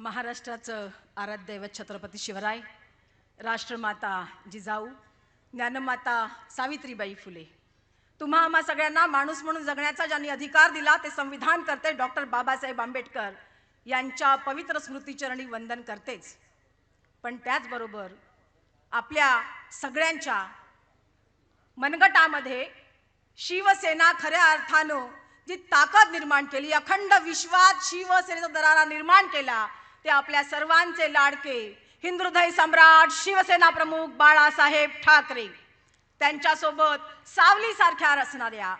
महाराष्ट्राचं आराध्यदैवत छत्रपती शिवराय राष्ट्रमाता जिजाऊ ज्ञानमाता सावित्रीबाई फुले. तुम्हा आम्हा सगळ्यांना माणूस म्हणून जगण्याचा ज्यांनी अधिकार दिला ते संविधान करते डॉक्टर बाबासाहेब आंबेडकर यांच्या पवित्र स्मृतीचरणी वंदन करतेच. पण त्याचबरोबर आपल्या सगळ्यांच्या मनगटामध्ये शिवसेना खऱ्या अर्थानं जी ताकद निर्माण केली अखंड विश्वात शिवसेनेचा दरारा निर्माण केला ते आपल्या सर्वांचे लाडके. हिंदुहृदय सम्राट शिवसेना प्रमुख बाळासाहेब ठाकरे. त्यांच्यासोबत सावलीसारख्या असणाऱ्या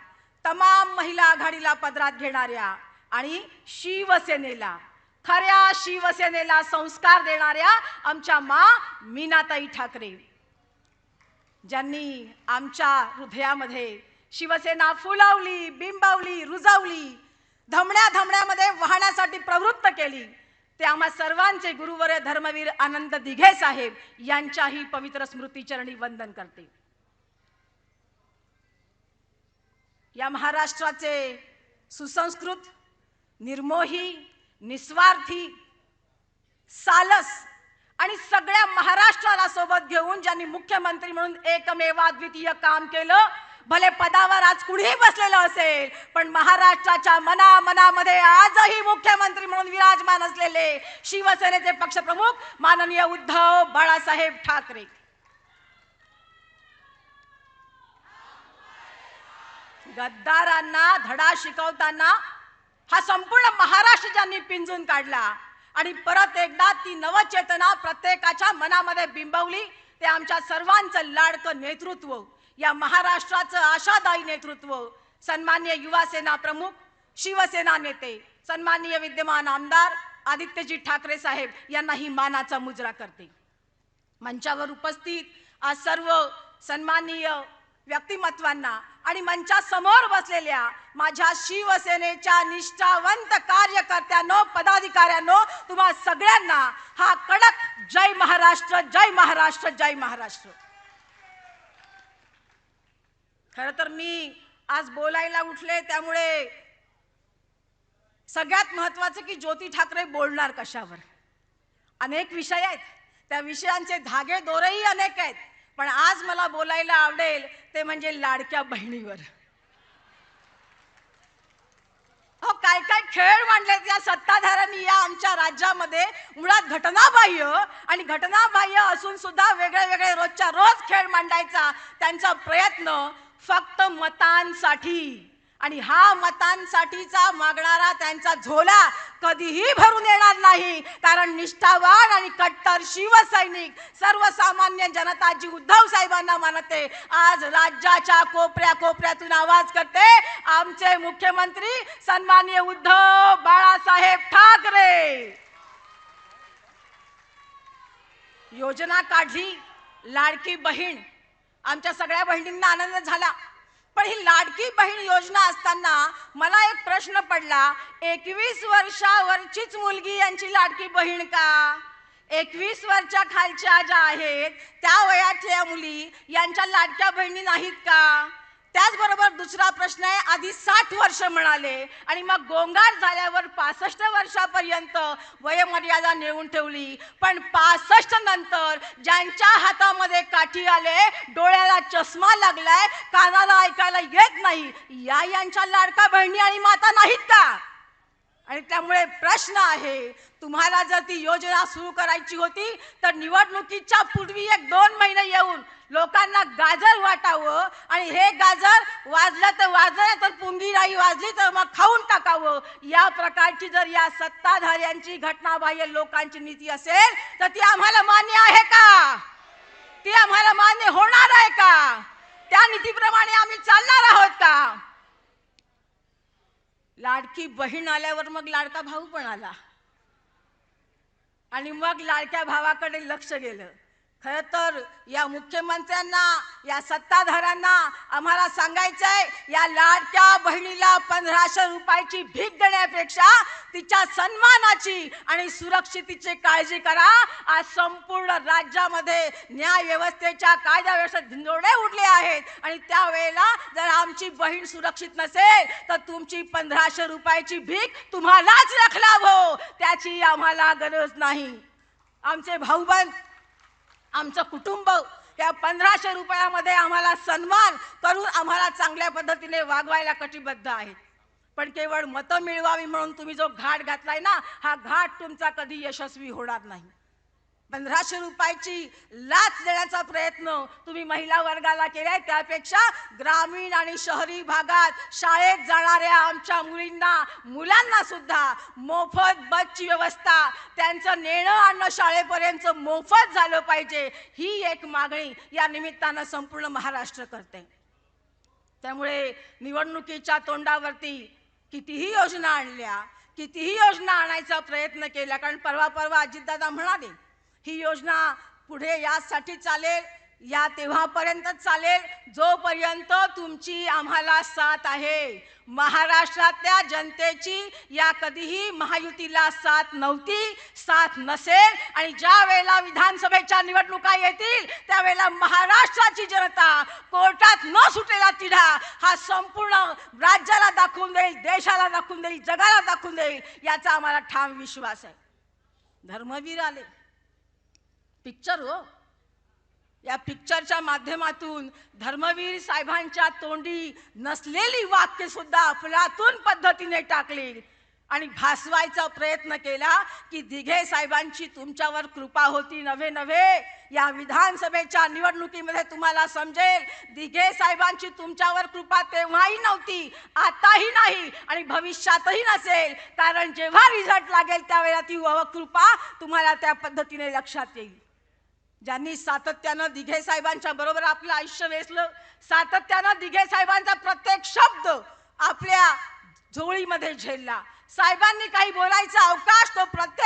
तमाम महिला आघाडीला पदरात घेणाऱ्या आणि शिवसेनेला खऱ्या शिवसेनेला संस्कार देणाऱ्या आमच्या मा मीनाताई ठाकरे. ज्यांनी आमच्या हृदयामध्ये शिवसेना फुलावली बिंबावली रुजावली धमण्या धमण्यामध्ये वाहण्यासाठी प्रवृत्त केली ते आम्हा सर्वांचे गुरुवर धर्मवीर आनंद दिघे साहेब यांच्याही पवित्र स्मृतीचरणी वंदन करते. या महाराष्ट्राचे सुसंस्कृत निर्मोही निस्वार्थी सालस आणि सगळ्या महाराष्ट्राला सोबत घेऊन ज्यांनी मुख्यमंत्री म्हणून एकमेवाद्वितीय काम केलं भले पदावर आज कुणीही बसलेलं असेल पण महाराष्ट्राच्या मना मनामध्ये आजही मुख्यमंत्री म्हणून विराजमान असलेले शिवसेनेचे पक्षप्रमुख माननीय उद्धव बाळासाहेब ठाकरे. गद्दारांना धडा शिकवताना हा संपूर्ण महाराष्ट्र ज्यांनी पिंजून काढला आणि परत एकदा ती नवचेतना प्रत्येकाच्या मनामध्ये बिंबवली ते आमच्या सर्वांचं लाडकं नेतृत्व या महाराष्ट्राचं आशादायी नेतृत्व सन्मान्य युवा सेना प्रमुख शिवसेना नेते सन्माननीय विद्यमान आमदार आदित्यजी ठाकरे साहेब यांना ही मानाचा मुजरा करते. मंचावर उपस्थित आज सर्व सन्माननीय व्यक्तिमत्वांना आणि मंचासमोर बसलेल्या माझ्या शिवसेनेच्या निष्ठावंत कार्यकर्त्यांनो पदाधिकाऱ्यांनो तुम्हा सगळ्यांना हा कडक जय महाराष्ट्र जय महाराष्ट्र जय महाराष्ट्र. खरं तर मी आज बोलायला उठले त्यामुळे सगळ्यात महत्वाचं की ज्योती ठाकरे बोलणार कशावर. अनेक विषय आहेत. त्या विषयांचे धागे दोरही अनेक आहेत. पण आज मला बोलायला आवडेल ते म्हणजे लाडक्या बहिणीवर. हो काय काय खेळ मांडलेत या सत्ताधाऱ्यांनी या आमच्या राज्यामध्ये. मुळात घटनाबाह्य आणि घटनाबाह्य असून सुद्धा वेगळे वेगळे रोजच्या रोज खेळ मांडायचा त्यांचा प्रयत्न फक्त मतांसाठी. आणि हा मतांसाठीचा मागणारा त्यांचा झोला कधीही भरून येणार नाही. कारण निष्ठावान आणि कट्टर शिवसैनिक सर्वसामान्य जनता जी उद्धव साहेबांना मानते. आज राज्याच्या कोपऱ्या कोपऱ्यातून आवाज करते आमचे मुख्यमंत्री सन्माननीय उद्धव बाळासाहेब ठाकरे. योजना काढली लाडकी बहीण आमच्या सगळ्या बहिणींना आनंद झाला. पण ही लाडकी बहीण योजना असताना मला एक प्रश्न पडला एकवीस वर्षावरचीच मुलगी यांची लाडकी बहीण का? एकवीस वर्षा खालच्या ज्या आहेत त्या वयाच्या मुली यांच्या लाडक्या बहिणी नाहीत का? त्याचबरोबर दुसरा प्रश्न आहे आधी साठ वर्ष म्हणाले आणि मग गोंगार झाल्यावर पासष्ट वर्षापर्यंत वयमर्यादा नेऊन ठेवली. पण पासष्ट नंतर ज्यांच्या हातामध्ये काठी आले डोळ्याला चष्मा लागलाय कानाला ऐकायला येत नाही या यांच्या लाडका बहिणी आणि माता नाहीत का? आणि त्यामुळे प्रश्न आहे तुम्हाला जर ती योजना सुरू करायची होती तर निवडणुकीच्या पूर्वी एक दोन महिने येऊन लोकांना गाजर वाटावं आणि हे गाजर वाजलं तर वाजलं तर पुंगीराई वाजली तर मग खाऊन टाकावं. या प्रकारची जर या सत्ताधाऱ्यांची घटनाबाह्य लोकांची नीती असेल तर ती आम्हाला मान्य आहे का? ती आम्हाला मान्य होणार आहे का? त्या नीतीप्रमाणे आम्ही चालणार आहोत का? लाडकी बहीण आल्यावर मग लाडका भाऊ पण आला. आणि मग लाडक्या भावाकडे लक्ष गेलं. खर तर या मुख्यमंत्र्यांना या सत्ताधाऱ्यांना आम्हाला सांगायचंय या लाडक्या बहिणीला पंधराशे रुपयाची भीक देण्यापेक्षा तिच्या सन्मानाची आणि सुरक्षितीची काळजी करा. आज संपूर्ण राज्यामध्ये न्याय व्यवस्थेच्या कायदा व्यवस्थेत धिंदोडे उडले आहेत. आणि त्यावेळेला जर आमची बहीण सुरक्षित नसेल तर तुमची पंधराशे रुपयाची भीक तुम्हालाच रखला हो त्याची आम्हाला गरज नाही. आमचे भाऊबंद आमचं कुटुंब. या पंधराशे रुपयामध्ये आम्हाला सन्मान करून आम्हाला चांगल्या पद्धतीने वागवायला कटिबद्ध आहे. पण केवळ मतं मिळवावी म्हणून तुम्ही जो घाट घातलाय ना हा घाट तुमचा कधी यशस्वी होणार नाही. पंधराशे रुपयाची लाच देण्याचा प्रयत्न तुम्ही महिला वर्गाला केलाय. त्यापेक्षा ग्रामीण आणि शहरी भागात शाळेत जाणाऱ्या आमच्या मुलींना मुलांना सुद्धा मोफत बसची व्यवस्था त्यांचं नेणं आणणं शाळेपर्यंत मोफत झालं पाहिजे ही एक मागणी या निमित्तानं संपूर्ण महाराष्ट्र करते. त्यामुळे निवडणुकीच्या तोंडावरती कितीही योजना आणल्या कितीही योजना आणायचा प्रयत्न केला कारण परवा परवा अजितदादा म्हणाले ही योजना पुढे यासाठी चालेल या तेव्हापर्यंत चालेल जोपर्यंत तुमची आम्हाला साथ आहे. महाराष्ट्रातल्या जनतेची या कधीही महायुतीला साथ नव्हती साथ नसेल आणि ज्या वेळेला विधानसभेच्या निवडणुका येतील त्यावेळेला महाराष्ट्राची जनता कोर्टात न सुटलेला तिढा हा संपूर्ण राज्याला दाखवून देईल देशाला दाखवून देईल जगाला दाखवून देईल याचा आम्हाला ठाम विश्वास आहे. धर्मवीर आले. पिक्चर हो. या पिक्चरच्या माध्यमातून धर्मवीर साहेबांच्या तोंडी नसलेली वाक्य सुद्धा अफलातून पद्धतीने टाकली. आणि भासवायचा प्रयत्न केला की दिघे साहेबांची तुमच्यावर कृपा होती नव्हे नव्हे. या विधानसभेच्या निवडणुकीमध्ये तुम्हाला समजेल दिघे साहेबांची तुमच्यावर कृपा तेव्हाही नव्हती आताही नाही आणि भविष्यातही नसेल. कारण जेव्हा रिझल्ट लागेल त्यावेळेला ती कृपा तुम्हाला त्या पद्धतीने लक्षात येईल. ज्यांनी सातत्यानं दिघे साहेबांच्या बरोबर आपलं आयुष्य वेचलं सातत्यानं दिघे साहेबांचा प्रत्येक शब्द आपल्या झोळीमध्ये झेलला. साहेबांनी काही बोलायचा अवकाश तो प्रत्येक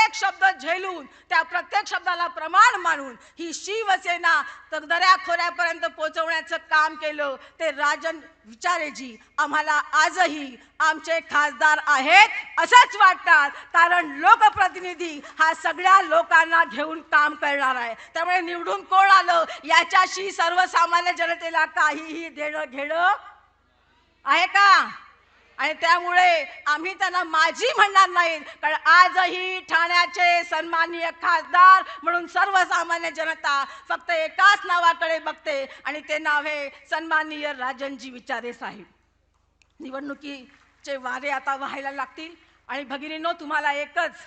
शब्द त्या प्रत्येक शब्दाला प्रमाण मानून ही शिवसेना तर दऱ्याखोऱ्यापर्यंत पोहोचवण्याचं काम केलं. ते राजन विचारेजी आम्हाला आजही आमचे खासदार आहेत असंच वाटतात कारण लोकप्रतिनिधी हा सगळ्या लोकांना घेऊन काम करणार आहे. त्यामुळे निवडून कोण आलं? याच्याशी सर्वसामान्य जनतेला काहीही देणं घेणं आहे का? आणि त्यामुळे आम्ही त्यांना माझी म्हणणार नाहीत कारण आजही ठाण्याचे सन्माननीय खासदार म्हणून सर्वसामान्य जनता फक्त एकाच नावाकडे बघते आणि ते नाव आहे सन्माननीय राजनजी विचारे साहेब. निवडणुकीचे वारे आता व्हायला लागतील आणि भगिनींनो तुम्हाला एकच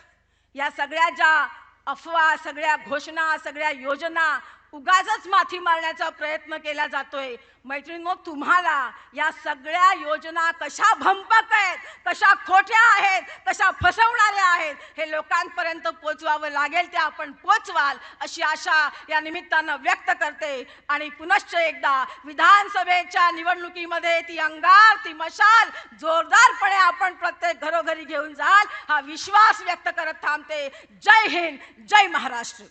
या सगळ्या ज्या अफवा सगळ्या घोषणा सगळ्या योजना उगाच माथी मारण्याचा प्रयत्न केला जातोय. मैत्रिणींनो तुम्हाला या सगळ्या योजना कशा भंपक आहेत कशा खोट्या आहेत कशा फसवणाऱ्या आहेत हे लोकांपर्यंत पोचवावं लागेल ते आपण पोचवाल अशी आशा या निमित्तानं व्यक्त करते. आणि पुनश्च एकदा विधानसभेच्या निवडणुकीमध्ये ती अंगार ती मशाल जोरदारपणे आपण प्रत्येक घरोघरी घेऊन जाल हा विश्वास व्यक्त करत थांबते. जय हिंद जय महाराष्ट्र.